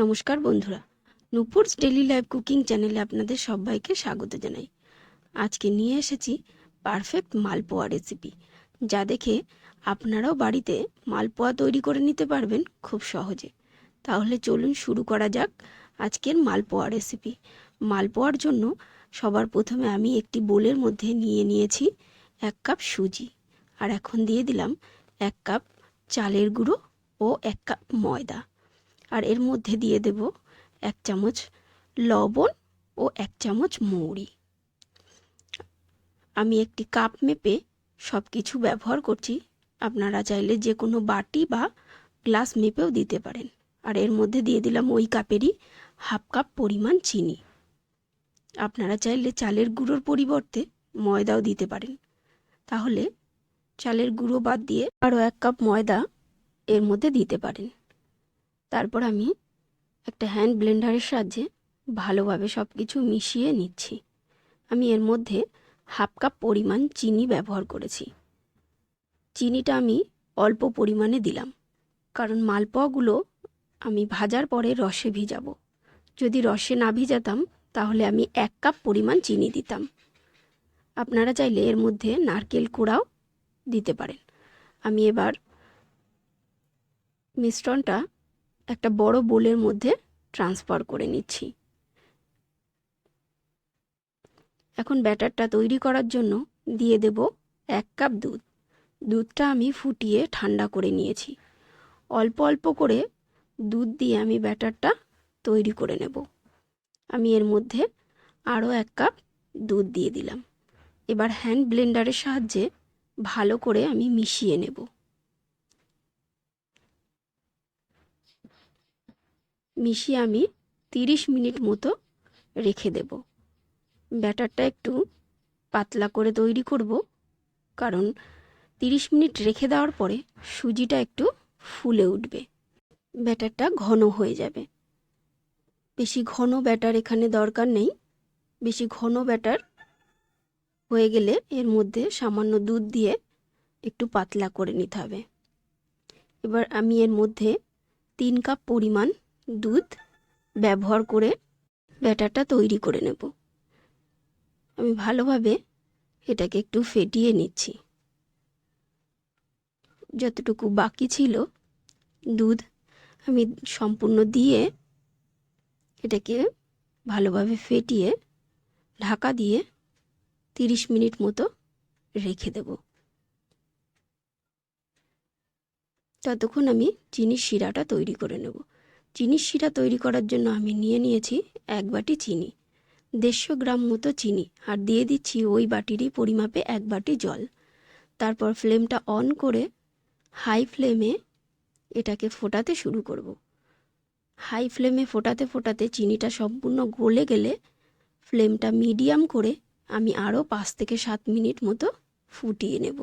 নমস্কার বন্ধুরা। Nupur's daily live cooking চ্যানেলে আপনাদের সবাইকে স্বাগত জানাই। আজকে নিয়ে এসেছি পারফেক্ট মালপোয়া রেসিপি, যা দেখে আপনারাও বাড়িতে মালপোয়া তৈরি করে নিতে পারবেন খুব সহজে। তাহলে চলুন শুরু করা যাক আজকের মালপোয়া রেসিপি। মালপোয়ার জন্য সবার প্রথমে আমি একটি বোলের মধ্যে নিয়ে নিয়েছি এক কাপ সুজি, আর এখন দিয়ে দিলাম এক কাপ চালের গুঁড়ো ও এক কাপ ময়দা। আর এর মধ্যে দিয়ে দেব এক চামচ লবণ ও এক চামচ মৌরি। আমি একটি কাপ মেপে সব কিছু ব্যবহার করছি। আপনারা চাইলে যে কোনো বাটি বা গ্লাস মেপেও দিতে পারেন। আর এর মধ্যে দিয়ে দিলাম ওই কাপেরই হাফ কাপ পরিমাণ চিনি। আপনারা চাইলে চালের গুঁড়োর পরিবর্তে ময়দাও দিতে পারেন। তাহলে চালের গুঁড়ো বাদ দিয়ে আরও এক কাপ ময়দা এর মধ্যে দিতে পারেন। তারপর আমি একটা হ্যান্ড ব্লেন্ডারের সাহায্যে ভালোভাবে সব কিছু মিশিয়ে নিচ্ছি। আমি এর মধ্যে হাফ কাপ পরিমাণ চিনি ব্যবহার করেছি। চিনিটা আমি অল্প পরিমাণে দিলাম, কারণ মালপোয়াগুলো আমি ভাজার পরে রসে ভিজাবো। যদি রসে না ভিজাতাম, তাহলে আমি এক কাপ পরিমাণ চিনি দিতাম। আপনারা চাইলে এর মধ্যে নারকেল কোড়াও দিতে পারেন। আমি এবার মিশ্রণটা একটা বড় বোলের মধ্যে ট্রান্সফার করে নিচ্ছি। এখন ব্যাটারটা তৈরি করার জন্য দিয়ে দেব এক কাপ দুধ। দুধটা আমি ফুটিয়ে ঠান্ডা করে নিয়েছি। অল্প অল্প করে দুধ দিয়ে আমি ব্যাটারটা তৈরি করে নেব। আমি এর মধ্যে আরও এক কাপ দুধ দিয়ে দিলাম। এবার হ্যান্ড ব্লেন্ডারের সাহায্যে ভালো করে আমি মিশিয়ে নেব। মিশিয়ে আমি তিরিশ মিনিট মতো রেখে দেব। ব্যাটারটা একটু পাতলা করে তৈরি করব, কারণ তিরিশ মিনিট রেখে দেওয়ার পরে সুজিটা একটু ফুলে উঠবে। ব্যাটারটা ঘন হয়ে যাবে। বেশি ঘন ব্যাটার এখানে দরকার নেই। বেশি ঘন ব্যাটার হয়ে গেলে এর মধ্যে সামান্য দুধ দিয়ে একটু পাতলা করে নিতে হবে। এবার আমি এর মধ্যে তিন কাপ পরিমাণ দুধ ব্যবহার করে ব্যাটারটা তৈরি করে নেব। আমি ভালোভাবে এটাকে একটু ফেটিয়ে নিচ্ছি। যতটুকু বাকি ছিল দুধ আমি সম্পূর্ণ দিয়ে এটাকে ভালোভাবে ফেটিয়ে ঢাকা দিয়ে তিরিশ মিনিট মতো রেখে দেব। ততক্ষণ আমি চিনির শিরাটা তৈরি করে নেব। চিনির শিরা তৈরি করার জন্য আমি নিয়ে নিয়েছি এক বাটি চিনি, দেড়শো গ্রাম মতো চিনি, আর দিয়ে দিচ্ছি ওই বাটিরই পরিমাপে এক বাটি জল। তারপর ফ্লেমটা অন করে হাই ফ্লেমে এটাকে ফোটাতে শুরু করব। হাই ফ্লেমে ফোটাতে ফোটাতে চিনিটা সম্পূর্ণ গলে গেলে ফ্লেমটা মিডিয়াম করে আমি আরও পাঁচ থেকে সাত মিনিট মতো ফুটিয়ে নেব।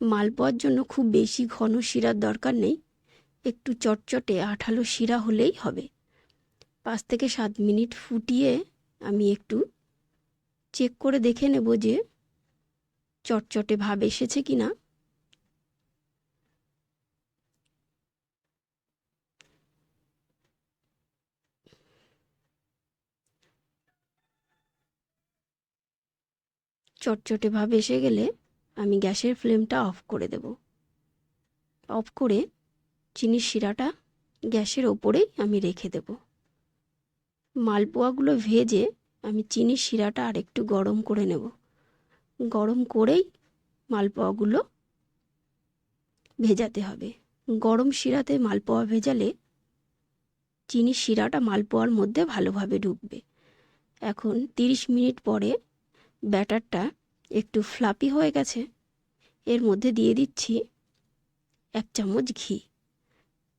মালপোয়ার জন্য খুব বেশি ঘন শিরার দরকার নেই। একটু চটচটে আঠালো শিরা হলেই হবে। পাঁচ থেকে সাত মিনিট ফুটিয়ে আমি একটু চেক করে দেখে নেব যে চটচটে ভাব এসেছে কি না। চটচটে ভাব এসে গেলে আমি গ্যাসের ফ্লেমটা অফ করে দেব। অফ করে চিনির শিরাটা গ্যাসের ওপরেই আমি রেখে দেব। মালপোয়াগুলো ভেজে আমি চিনির শিরাটা আর একটু গরম করে নেব। গরম করেই মালপোয়াগুলো ভেজাতে হবে। গরম শিরাতে মালপোয়া ভেজালে চিনির শিরাটা মালপোয়ার মধ্যে ভালোভাবে ঢুকবে এখন তিরিশ মিনিট পরে ব্যাটারটা একটু ফ্লাপি হয়ে গেছে। এর মধ্যে দিয়ে দিচ্ছি এক চামচ ঘি।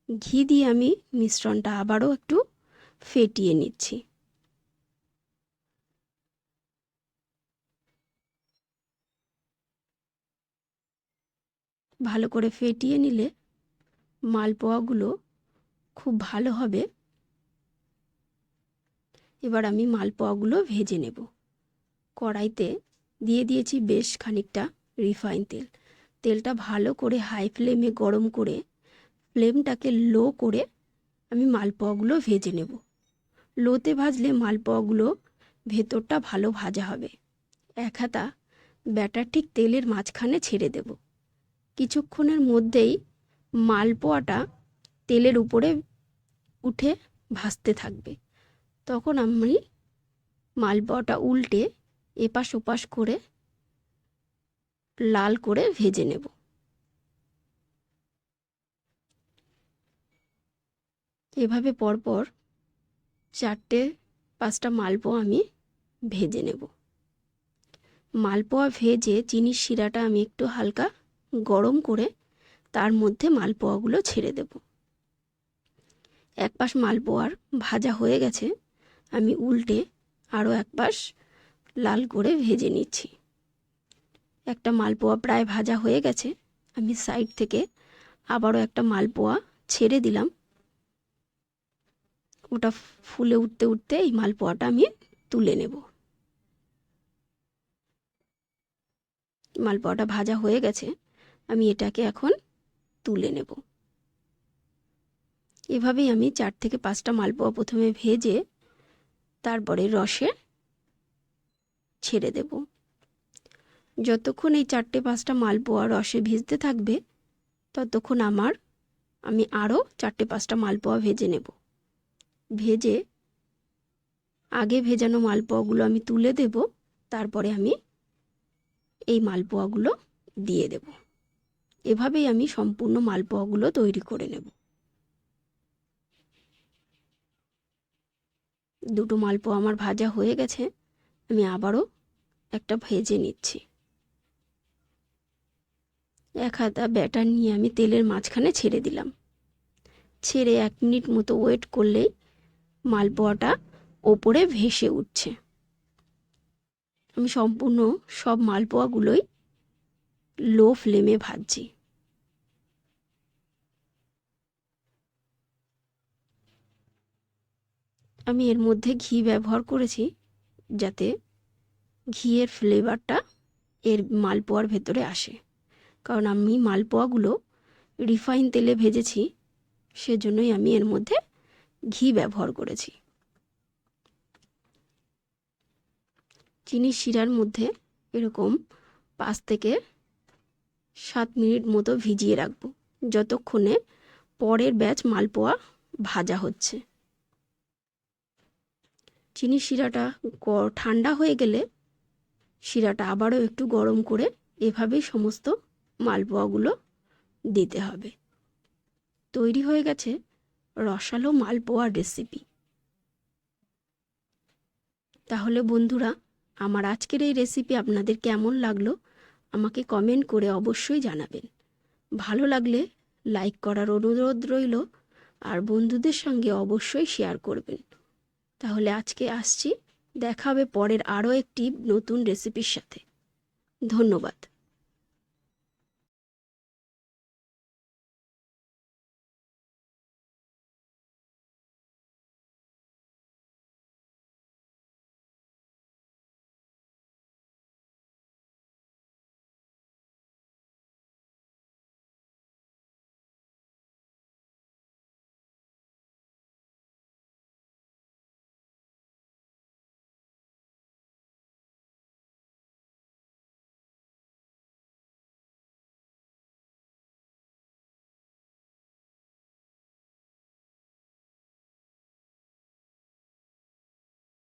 ঘি দিয়ে আমি মিশ্রণটা আবারও একটু ফেটিয়ে নিচ্ছি। ভালো করে ফেটিয়ে নিলে মালপোয়াগুলো খুব ভালো হবে। এবার আমি মালপোয়াগুলো ভেজে নেব। কড়াইতে দিয়ে দিয়েছি বেশ খানিকটা রিফাইন তেল। তেলটা ভালো করে হাই ফ্লেমে গরম করে ফ্লেমটাকে লো করে আমি মালপোয়াগুলো ভেজে নেব। লোতে ভাজলে মালপোয়াগুলো ভেতরটা ভালো ভাজা হবে। এক হাতা ব্যাটার ঠিক তেলের মাঝখানে ছেড়ে দেব। কিছুক্ষণের মধ্যেই মালপোয়াটা তেলের উপরে উঠে ভাসতে থাকবে। তখন আমি মালপোয়াটা উল্টে এপাশ ওপাশ করে লাল করে ভেজে নেব। এভাবে পরপর চারটে, পাঁচটা মালপোয়া আমি ভেজে নেব। মালপোয়া ভেজে চিনির শিরাটা আমি একটু হালকা গরম করে তার মধ্যে মালপোয়াগুলো ছেড়ে দেব। এক পাশ মালপোয়ার ভাজা হয়ে গেছে, আমি উল্টে আরও এক পাশ লাল করে ভেজে নিচ্ছি। একটা মালপোয়া প্রায় ভাজা হয়ে গেছে, আমি সাইড থেকে আবারও একটা মালপোয়া ছেড়ে দিলাম। ওটা ফুলে উঠতে উঠতে এই মালপোয়াটা আমি তুলে নেব। মালপোয়াটা ভাজা হয়ে গেছে, আমি এটাকে এখন তুলে নেব। এভাবেই আমি চার থেকে পাঁচটা মালপোয়া প্রথমে ভেজে তারপরে রসে ছেড়ে দেব। যতক্ষণ এই চারটে পাঁচটা মালপোয়া রসে ভিজতে থাকবে, ততক্ষণ আমার, আমি আরও চারটে পাঁচটা মালপোয়া ভেজে নেব। ভেজে আগে ভেজানো মালপোয়াগুলো আমি তুলে দেব, তারপরে আমি এই মালপোয়াগুলো দিয়ে দেব। এভাবেই আমি সম্পূর্ণ মালপোয়াগুলো তৈরি করে নেব। দুটো মালপোয়া আমার ভাজা হয়ে গেছে, আমি আবারও একটা ভেজে নিচ্ছি। এক হাতা ব্যাটার নিয়ে আমি তেলের মাঝখানে ছেড়ে দিলাম। ছেড়ে এক মিনিট মতো ওয়েট করলেই মালপোয়াটা ওপরে ভেসে উঠছে। আমি সম্পূর্ণ সব মালপোয়াগুলোই লো ফ্লেমে ভাজছি। আমি এর মধ্যে ঘি ব্যবহার করেছি যাতে ঘিয়ের ফ্লেভারটা এর মালপোয়ার ভেতরে আসে। কারণ আমি মালপোয়াগুলো রিফাইন তেলে ভেজেছি, সেজন্যই আমি এর মধ্যে ঘি ব্যবহার করেছি। চিনির শিরার মধ্যে এরকম পাঁচ থেকে সাত মিনিট মতো ভিজিয়ে রাখব, যতক্ষণে পরের ব্যাচ মালপোয়া ভাজা হচ্ছে। চিনির শিরাটা ঠান্ডা হয়ে গেলে শিরাটা আবারও একটু গরম করে এভাবেই সমস্ত মালপোয়াগুলো দিতে হবে। তৈরি হয়ে গেছে রসালো মালপোয়ার রেসিপি তাহলে বন্ধুরা, আমার আজকের এই রেসিপি আপনাদের কেমন লাগল? আমাকে কমেন্ট করে অবশ্যই জানাবেন। ভালো লাগলে লাইক করার অনুরোধ রইল আর বন্ধুদের সঙ্গে অবশ্যই শেয়ার করবেন। তাহলে আজকে আসছি দেখা হবে পরের আরও একটি নতুন রেসিপির সাথে। ধন্যবাদ।